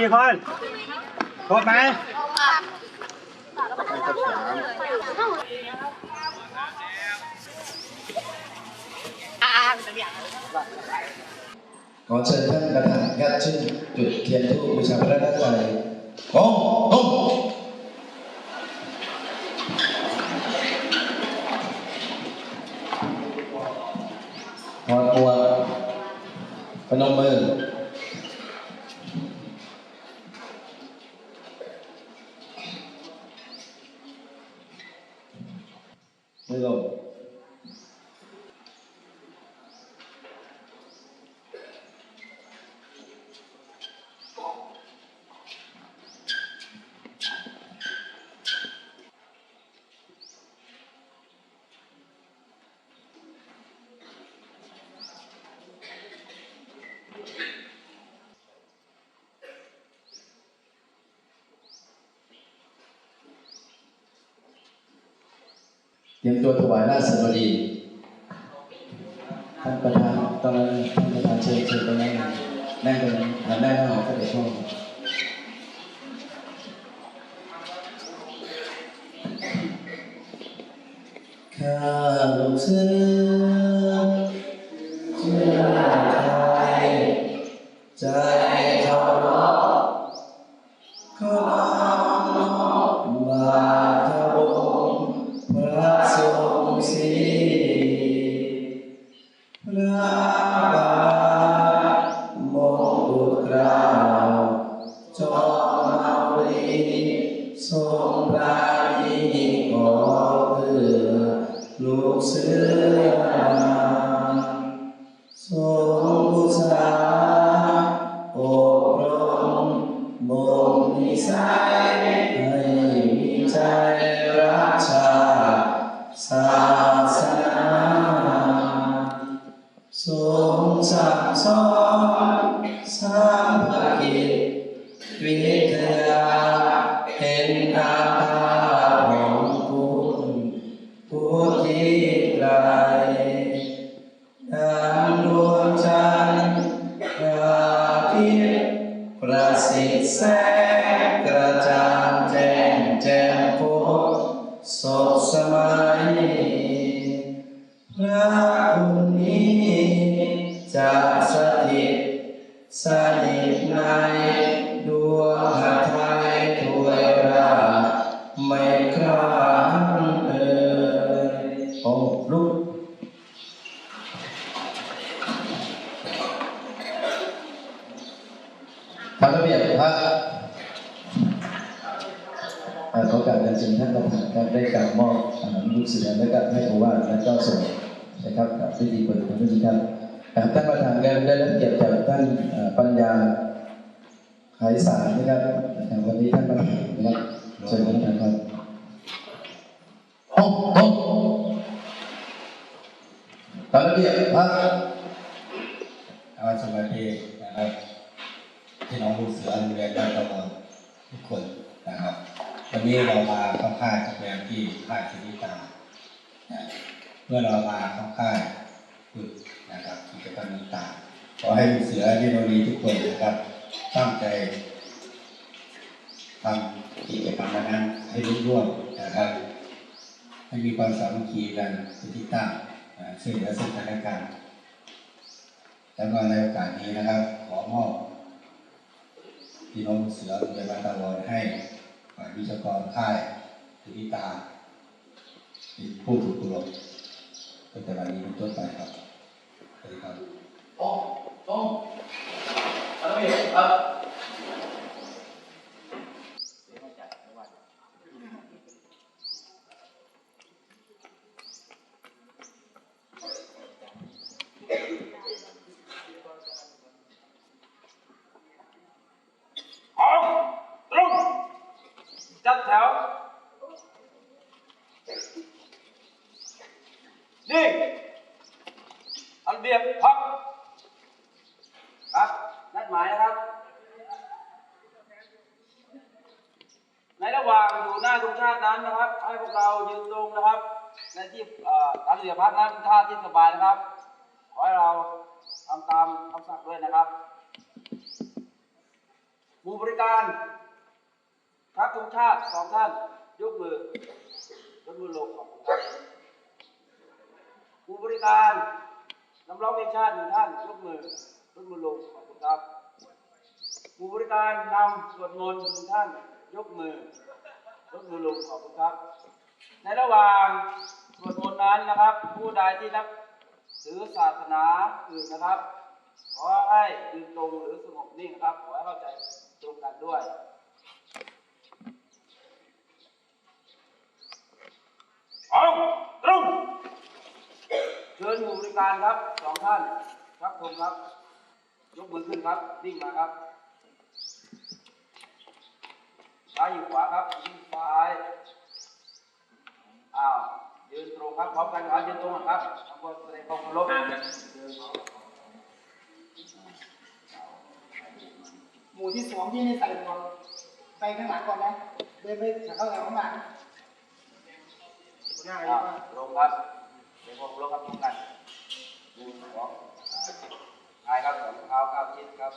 กี่คนครบไหมมาคำถามขอเชิญท่านประธานครับขึ้นจุดเทียนธูปบูชาพระรัตนตรัยโอ้โอ้ถอดหมวพนมมือลง เตรียมตัวถวายราชสดุดีท่านประธานตอนนั้นท่านประธานเชิญเชิญตรงนั้นนั่งตรงนั้นหันหน้าเข้าหาพระเดชพ่อ นะธานครับได้กล่าวมอบอาหารลูกเสือและก็ให้โอวาทและเจ้าส่งนะครับกับพิธีเปิดของพิธีครับท่านประธานครับได้รับเกียรติจากท่านปัญญาไขสารนะครับนะครับวันนี้ท่านประธานนะครับเชิญท่านประธานครับโอ้โอ้ตามระเบียบพระอาสวัสดีนะครับพี่น้องผู้เสือดูแลด้านตะวันทุกคนนะครับ วันนี้เรามาเข้าค่ายกับแรมที่ค่ายศิริตาเมื่อเรามาเข้าค่ายฝึกนะครับกิจกรรมต่างๆขอให้ผู้เสือที่เรามีทุกคนนะครับ ตั้งใจทำกิจกรรมนั้นให้รุ่งร่วงนะครับ ให้มีความสามัคคีกันเป็นที่ตั้งอ่าช่วยเหลือซึ่งกันและกันแล้วก็ในโอกาสนี้นะครับ ขอมอบพี่น้องเสือเรียนบ้านตะวอนให้ ฝ่ายวิชากรค่ายสุริตาเป็นผู้ถูกปลุกตั้งแต่วันนี้เป็นต้นไปครับสวัสดีครับ โอ้โอ้ตามระเบียบครับ ออกตรงจัดแถว นี่อันเบียบพักครับ นัดหมายนะครับ ในระหว่างอยู่หน้าธงชาตินั้นนะครับ ให้พวกเรายืนตรงนะครับ ในที่เอ่อการเรือพักนั้นท่าที่สบาย นะครับ ขอให้เราทำตามคำสั่งด้วยนะครับหมู่บริการพักธงชาติสองท่าน ยกมือยกมือลงขอบคุณครับหมู่บริการนำร้องเพลงชาติหนึ่งท่าน ยกมือยกมือลงขอบคุณครับหมู่บริการนำสวดมนต์หนึ่งท่าน ยกมือยกมือลงขอบคุณครับ ในระหว่างสวดมนต์นั้นนะครับ ผู้ใดที่นับ ถือศาสนาอื่นนะครับ ขอให้ยืนตรงหรือสงบนิ่งนะครับ ขอให้เข้าใจตรงกันด้วยเอาตรงเชิญหมู่บริการครับสองท่านครับผมครับ ยกมือขึ้นครับนิ่งมาครับซ้ายอยู่ขวาครับยิ้มซ้ายอ้าวยืนตรงครับพร้อมกันครับยืนตรงนะครับ หมู่ที่สองที่ไม่ใส่หมวกไปข้างหลังก่อนนะเดินไปเข้าแถวข้างหลังอ้าวลงครับเดี๋ยวผมลงครับพร้อมกันหนึ่งสองทายครับสองเท้าเก้าชิดครับ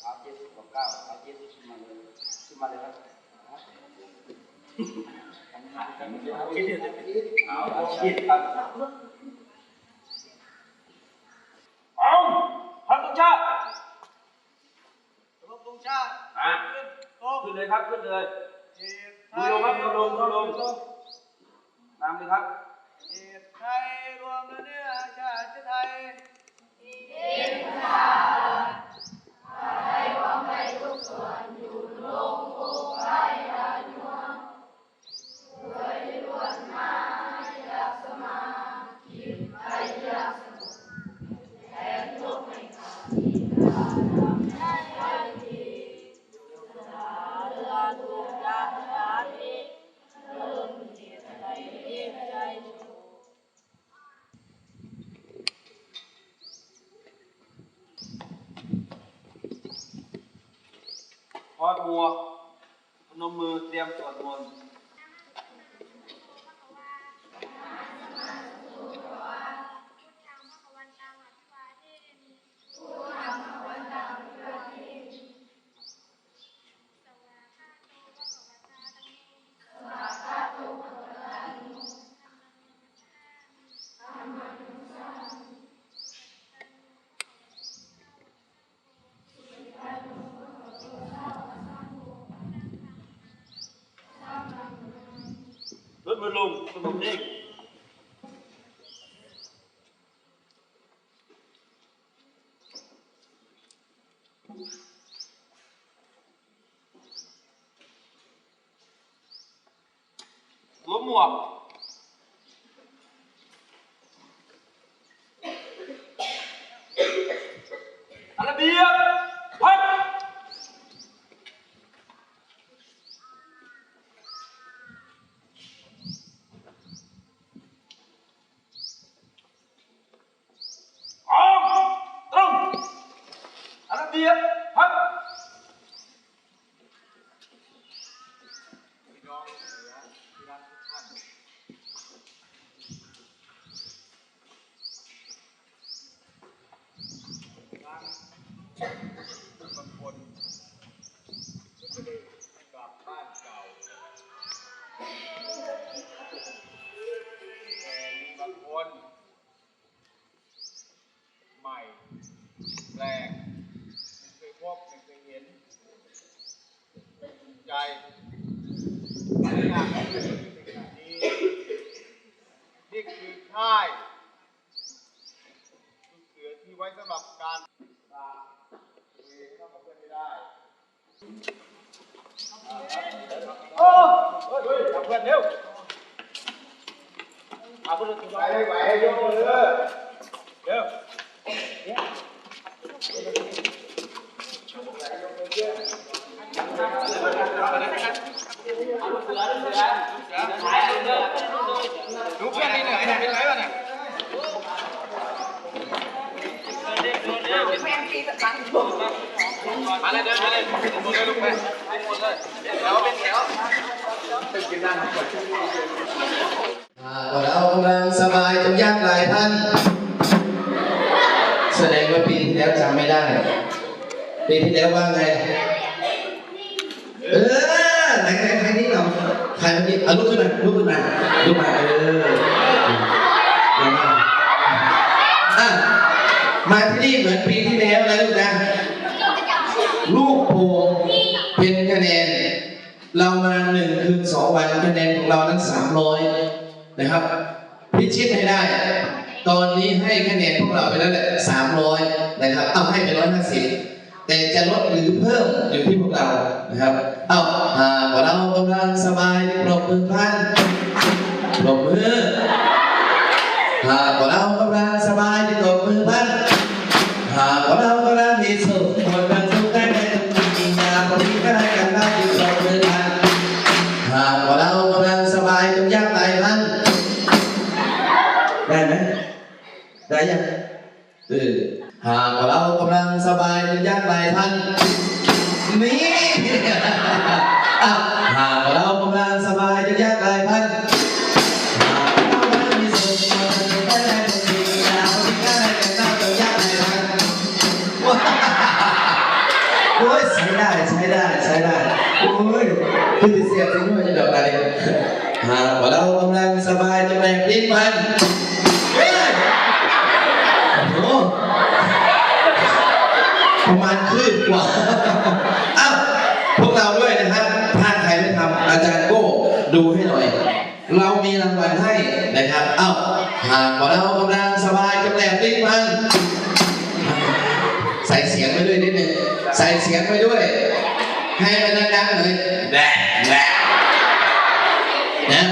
เท้าชิดสองเก้าเท้าชิดขึ้นมาเลยขึ้นมาเลยครับชิดเอาชิดครับเอาพันตุชาติ รบธงชาติ อะขึ้น เลยครับ ขึ้นเลยมือลงครับมือลงมือลงนำเลยครับ មកភ្នំមើលត្រៀមជាប់មុន ตรียมสวดมนต์ลดมือลงสงบนิ่งสวมหมวกอาระเบียบพัด พร้อมตรง อาระเบียบพับ บางคนใหม่ แปลกไม่เคยพบไม่เคยเห็นใจไม่อยากให้เป็นแบบนี้นี่ คือค่ายลูกเสือที่ไว้สำหรับการตาคุยเข้ากับเพื่อนไม่ได้โอ้เฮ้ยจับเพื่อนเร็วเอาเพื่อนตัวไปให้ไหวให้ยกมือเร็วลูกเดูเพื่อนนี่เหนื่อยเนี่ยเป็นไรวะเนี่ยมาเลยเดินไปเลยหมดเลยลูกไปหมดเลยเดี๋ยวเป็นแถวอ่าเรากำลังสบายจนยากหลายท่าน แสดงว่าปีที่แล้วจำไม่ได้ ปีที่แล้วว่าไง เออไหนไหนใครนี่เราใครเมื่อกี้เอาลุกขึ้นมาลุกขึ้นมาลุกมา ออเดี๋ยวมาอะมาที่นี่เหมือนปีที่แล้วนะลูกนะ ลูกโป่งเป็นคะแนน เรามาหนึ่งคืนสองวันคะแนนของเรานั้นสามร้อยนะครับ พิชิตให้ได้ ตอนนี้ให้คะแนนพวกเราไปแล้วแหละสามร้อยนะครับเอาให้ไปร้อยห้าสิบแต่จะลดหรือเพิ่มอยู่ที่พวกเรานะครับ เอาหากว่าเรากำลังสบายปรบมือพัน ลงมือลาก่อนแล้ว โอ้ยใช้ได้ใช้ได้ใช้ได้โอ้ยคือเสียบจริงด้วยจะดอกอะไรหากว่าเรากำลังสบายจนแบกลิ้นมันเฮ้ยโอ้ประมาณคืบกว่าเอ้าพวกเราด้วยนะครับถ้าใครไม่ทำอาจารย์โก้ดูให้หน่อย เรามีรางวัลให้นะครับ เอ้าหากว่าเรากำลังสบายจำแหลกลิ้นมัน ส่เสียงไปด้วย ให้มันดังๆหน่อยแดะแดะนะ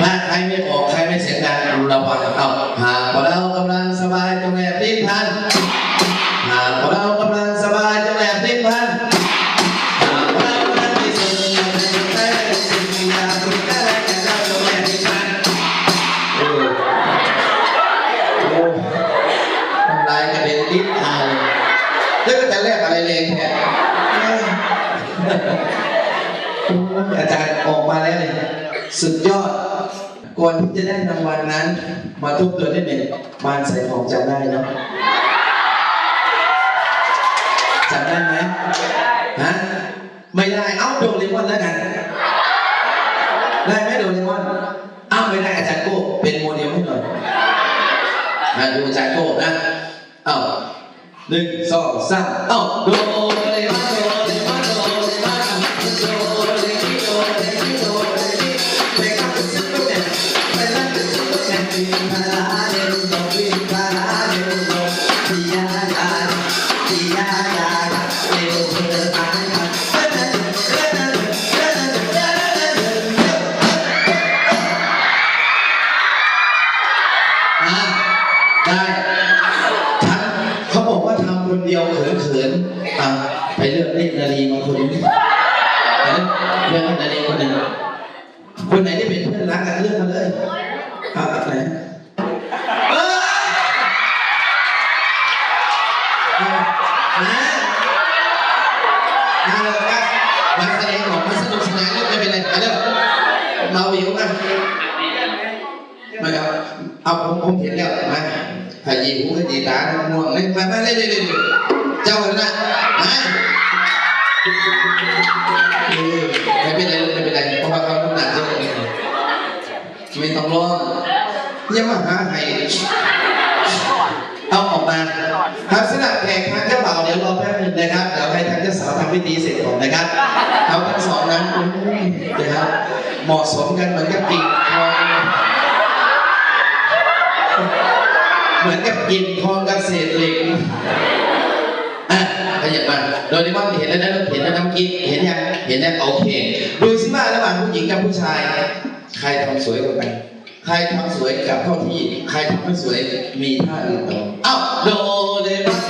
ถ้าใครไม่ออกใครไม่เสียงดังระวังเอาหากว่าเรากำลังสบายจงแอบดิ้นพัน ก่อนที่จะได้รางวัลนั้น มาทบทวนนิดหนึ่งบ้านใส่ทองจำได้เนาะจำได้ไหมฮะไม่ได้ เอ้าโดเรมอนแล้วกัน ได้ไหมโดเรมอนเอ้าไม่ได้อาจารย์โก้เป็นโมเดลให้หน่อยมาดูอาจารย์โก้นะเอ้าหนึ่งสองสามเอ้าโดเรมอน อกนาลีคนหนึ่งคนไหนที่เป็นเพื่อนรักกันเลือกมาเลยเอาแบบไหนเอ้ยเอานะมาเลยครับมาแสดงออกมาสนุกสนานเรื่องไม่เป็นไรไปเร็วมาวิวมามาครับเอาผมผมเห็นแล้วมาขยี้หูขยี้ตาง่วงเลยมามาเลยเลยเลยเจ้ากันนะมาเออไม่เป็นไร ไม่เป็นไรเพราะว่าเขาน้ำหนักเยอะเลยไม่ต้องร้องอย่ามาหาให้เอาออกมาครับสำหรับแขกทางเจ้าบ่าวเดี๋ยวรอแป๊บหนึงนะครับเดี๋ยวให้ทางเจ้าสาวทำพิธีเสร็จก่อนนะครับเอาทั้งสองนั้นอุ้ยนะครับเหมาะสมกันเหมือนกับกิ่งทองเหมือนกับกินทองกับเศษเหล็กอะขยับมาโดยที่ว่าเห็นแล้วนะเห็นแล้วน้ำกิ๊กเห็นยังเห็นยังโอเคดูสิว่างผู้หญิงกับผู้ชายใครทำสวยกว่ากัน ใครทำสวยกับเข้าที่ ใครทำไม่สวยมีท่าอื่นต่อเอ้าโดเดมา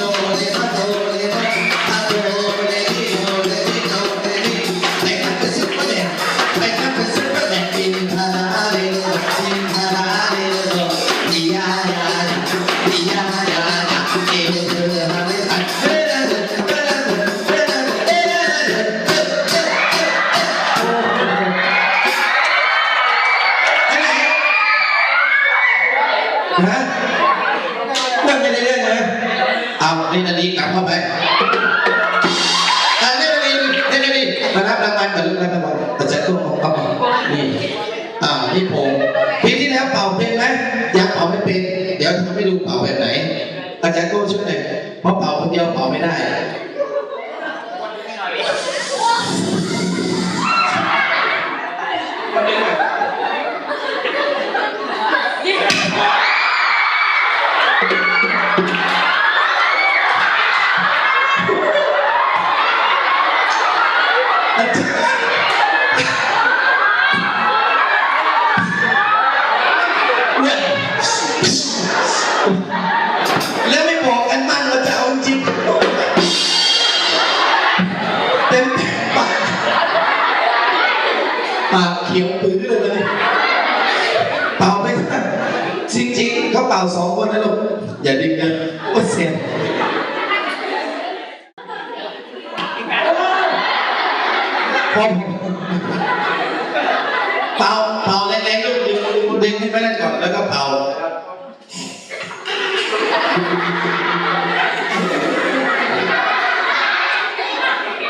ดึงให้ไม่ได้ก่อนแล้วก็เป่า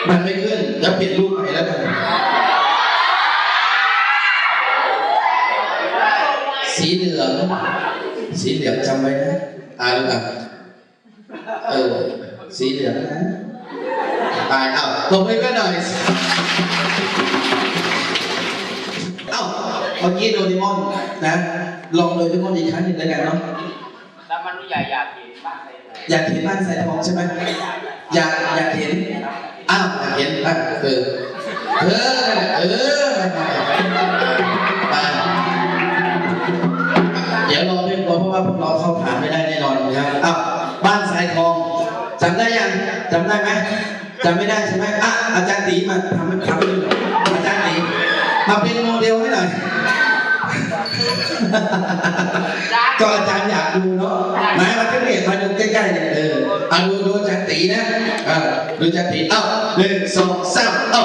มันไม่ขึ้นแล้วเปลี่ยนรูปใหม่แล้วกันสีเหลืองสีเหลืองจำไว้นะอ่านอะเออสีเหลืองนะอ่านเอาตบมือกันหน่อยเอ้า เมื่อกี้โดเรมอนนะ ลองโดเรมอนอีกครั้งหนึ่งแล้วกันเนาะแล้วมันอยากอยากเห็นบ้านใครอยากเห็นบ้านใสายทองใช่ไหมอยากอยากเห็นอ้าวอยากเห็นบ้านเออเออเออมาเดี๋ยวรอเพื่อนรอเพราะว่าพวกเราเข้าฐานไม่ได้แน่นอนนะครับอ้าวบ้านสายทองจำได้ยังจำได้ไหมจำไม่ได้ใช่ไหมอะอาจารย์ตีมาทำทำให้ดูหน่อยอาจารย์ตีมาเป็นโมเดลให้หน่อย ก็อาจารย์อยากดูเนาะมามาขึ้นเรียนมาดูใกล้ๆเนี่ยเออเอาดูดูจารย์ตีนะอ่าดูจารย์ตีเอ้าหนึ่งสองสามเอ้า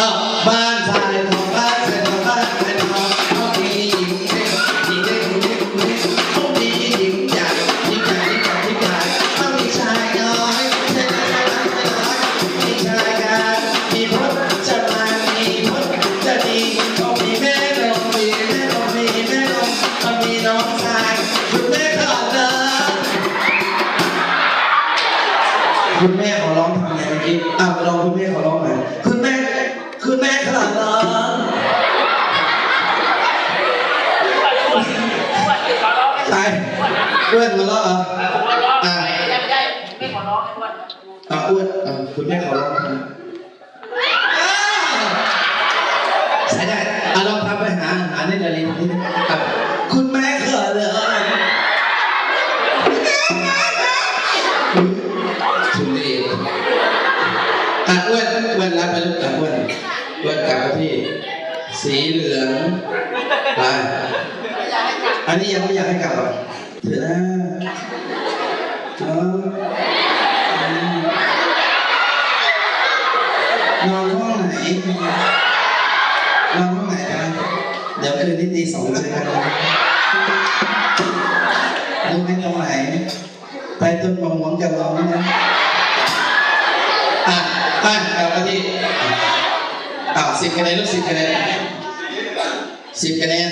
อ้ อ่าอ้วนอ่าคุณแม่ขอร้องนะใช่ได้อะลองทำไปหาหาเนตรลินนี่ครับ คุณแม่ขอร้องถึงดีอะอ้วนอ้วนรับไปลูกอะอ้วนอ้วนกลับมาที่สีเหลืองไปอันนี้ยังไม่อยากให้กลับเถอะนะ สองเจอนรู้ไหมตรงไหนไปต้นมะม่วงจะร้องนะอะไปเอาไปที่อ้าสิบคะแนนลูกสิบคะแนนสิบคะแนน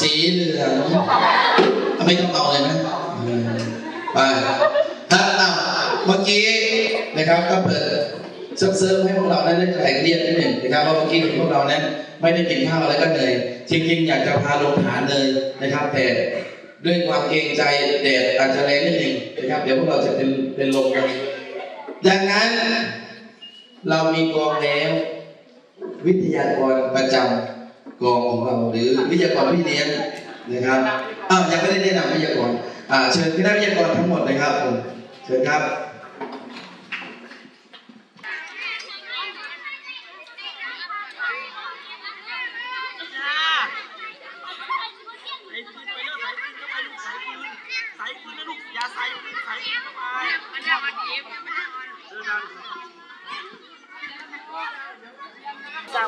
สีเหลืองไม่ต้องเอาเลยนะไปครับอ้าเมื่อกี้นะครับก็เปิด เซิร์ฟให้พวกเราได้เล่นไก่เรียนนิดหนึ่งนะครับเพราะเมื่อกี้เห็นพวกเรานั้นไม่ได้กินข้าวอะไรก็เหนื่อยจริงๆอยากจะพาลงฐานเลยนะครับ แต่ด้วยความเกรงใจแดดอาจจะแรงนิดหนึ่งนะครับ เดี๋ยวพวกเราจะเป็นเป็นลมกันดังนั้น เรามีกองแล้ว วิทยากรประจำกองของเราหรือวิทยากรพี่เลี้ยงนะครับอ้าวยังไม่ได้แนะนำวิทยากรอ่าเชิญคณะวิทยากรทั้งหมดเลยครับผมเชิญครับ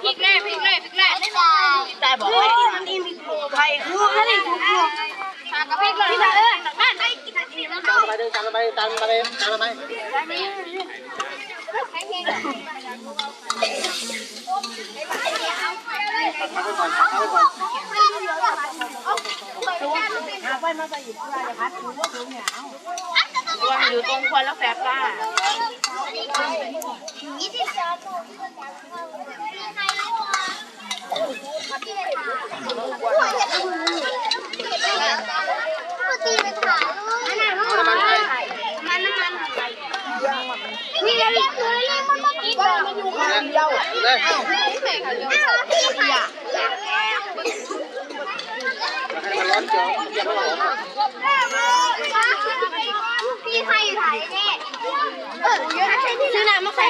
พริกแร่พริกแร่พริกแร่ไม่ได้แต่บอกว่านี่มีใครคืออะไรกูกูหากระพริกเลยเออบ้านไปกินอะไรแล้วต้อง ไปเดินตามไปตามไปตามไป วางอยู่ตรงควันแล้วแสบตานี่เรียกเลยเรียกมันมา กินเลยมันอยู่ข้างเดียวเลยอ้าวพี่ใครอะพี่ใครอยู่ไหนเนี่ยเออเยอะนะใช่ที่ซื้อน้ำมาใส่